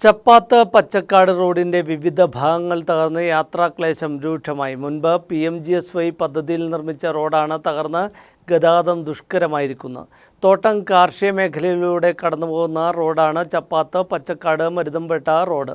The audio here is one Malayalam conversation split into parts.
ചപ്പാത്ത് പച്ചക്കാട് റോഡിന്റെ വിവിധ ഭാഗങ്ങൾ തകർന്ന് യാത്രാക്ലേശം രൂക്ഷമായി. മുൻപ് P M G S Y പദ്ധതിയിൽ നിർമ്മിച്ച റോഡാണ് തകർന്ന് ഗതാഗതം ദുഷ്കരമായിരിക്കുന്നത് തോട്ടം കാർഷിക മേഖലയിലൂടെ കടന്നുപോകുന്ന റോഡാണ് ചപ്പാത്ത് പച്ചക്കാട് മരുതമ്പേട്ട റോഡ്.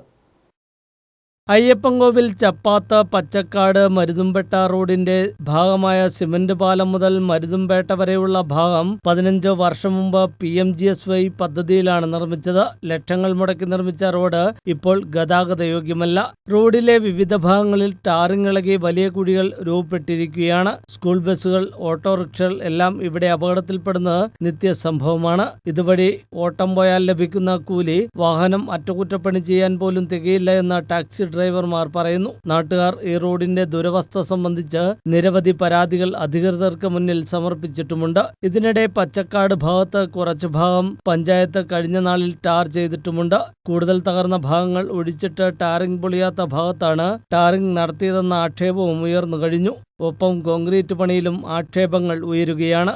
അയ്യപ്പൻകോവിൽ ചപ്പാത്ത പച്ചക്കാട് മരുതുംപേട്ട റോഡിന്റെ ഭാഗമായ സിമന്റ് പാലം മുതൽ മരുതുംപേട്ട വരെയുള്ള ഭാഗം പതിനഞ്ച് വർഷം മുമ്പ് P M G S Y പദ്ധതിയിലാണ് നിർമ്മിച്ചത്. ലക്ഷങ്ങൾ മുടക്കി നിർമ്മിച്ച റോഡ് ഇപ്പോൾ ഗതാഗതയോഗ്യമല്ല. റോഡിലെ വിവിധ ഭാഗങ്ങളിൽ ടാറിംഗ് ഇളകി വലിയ കുഴികൾ രൂപപ്പെട്ടിരിക്കുകയാണ്. സ്കൂൾ ബസ്സുകൾ ഓട്ടോറിക്ഷകൾ എല്ലാം ഇവിടെ അപകടത്തിൽപ്പെടുന്നത് നിത്യസംഭവമാണ്. ഇതുവഴി ഓട്ടം പോയാൽ ലഭിക്കുന്ന കൂലി വാഹനം അറ്റകുറ്റപ്പണി ചെയ്യാൻ പോലും തികയില്ല എന്ന ടാക്സി ഡ്രൈവർമാർ പറയുന്നു. നാട്ടുകാർ ഈ റോഡിന്റെ ദുരവസ്ഥ സംബന്ധിച്ച് നിരവധി പരാതികൾ അധികൃതർക്ക് മുന്നിൽ സമർപ്പിച്ചിട്ടുമുണ്ട്. ഇതിനിടെ പച്ചക്കാട് ഭാഗത്ത് കുറച്ചു ഭാഗം പഞ്ചായത്ത് കഴിഞ്ഞ നാളിൽ ടാർ ചെയ്തിട്ടുമുണ്ട്. കൂടുതൽ തകർന്ന ഭാഗങ്ങൾ ഒഴിച്ചിട്ട് ടാറിംഗ് പൊളിയാത്ത ഭാഗത്താണ് ടാറിംഗ് നടത്തിയതെന്ന ആക്ഷേപവും ഉയർന്നു കഴിഞ്ഞു. ഒപ്പം കോൺക്രീറ്റ് പണിയിലും ആക്ഷേപങ്ങൾ ഉയരുകയാണ്.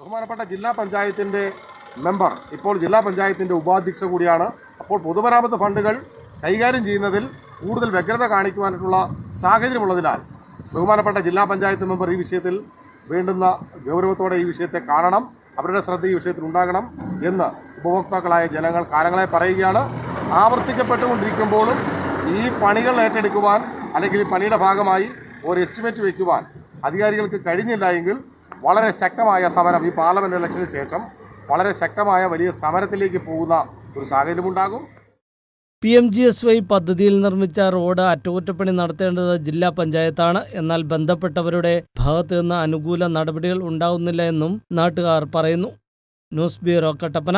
ബഹുമാനപ്പെട്ട ജില്ലാ പഞ്ചായത്തിന്റെ മെമ്പർ ഇപ്പോൾ ജില്ലാ പഞ്ചായത്തിന്റെ ഉപാധ്യക്ഷ കൂടിയാണ്. അപ്പോൾ പൊതുമരാമത്ത് ഫണ്ടുകൾ കൈകാര്യം ചെയ്യുന്നതിൽ കൂടുതൽ വ്യഗ്രത കാണിക്കുവാനായിട്ടുള്ള സാഹചര്യമുള്ളതിനാൽ ബഹുമാനപ്പെട്ട ജില്ലാ പഞ്ചായത്ത് മെമ്പർ ഈ വിഷയത്തിൽ വേണ്ടുന്ന ഗൗരവത്തോടെ ഈ വിഷയത്തെ കാണണം അവരുടെ ശ്രദ്ധ ഈ വിഷയത്തിൽ ഉണ്ടാകണം എന്ന് ഉപഭോക്താക്കളായ ജനങ്ങൾ കാലങ്ങളെ പറയുകയാണ്. ആവർത്തിക്കപ്പെട്ടുകൊണ്ടിരിക്കുമ്പോഴും ഈ പണികൾ ഏറ്റെടുക്കുവാൻ അല്ലെങ്കിൽ ഈ പണിയുടെ ഭാഗമായി ഒരു എസ്റ്റിമേറ്റ് വയ്ക്കുവാൻ അധികാരികൾക്ക് കഴിഞ്ഞില്ല എങ്കിൽ വളരെ ശക്തമായ സമരം ഈ പാർലമെന്റ് ഇലക്ഷന് ശേഷം വളരെ ശക്തമായ വലിയ സമരത്തിലേക്ക് പോകുന്ന ഒരു സാഹചര്യമുണ്ടാകും. P M G S Y പദ്ധതിയിൽ നിർമ്മിച്ച റോഡ് അറ്റകുറ്റപ്പണി നടത്തേണ്ടത് ജില്ലാ പഞ്ചായത്താണ്. എന്നാൽ ബന്ധപ്പെട്ടവരുടെ ഭാഗത്ത് നിന്ന് അനുകൂല നടപടികൾ ഉണ്ടാകുന്നില്ല എന്നും നാട്ടുകാർ പറയുന്നു. News bureau Kattappana.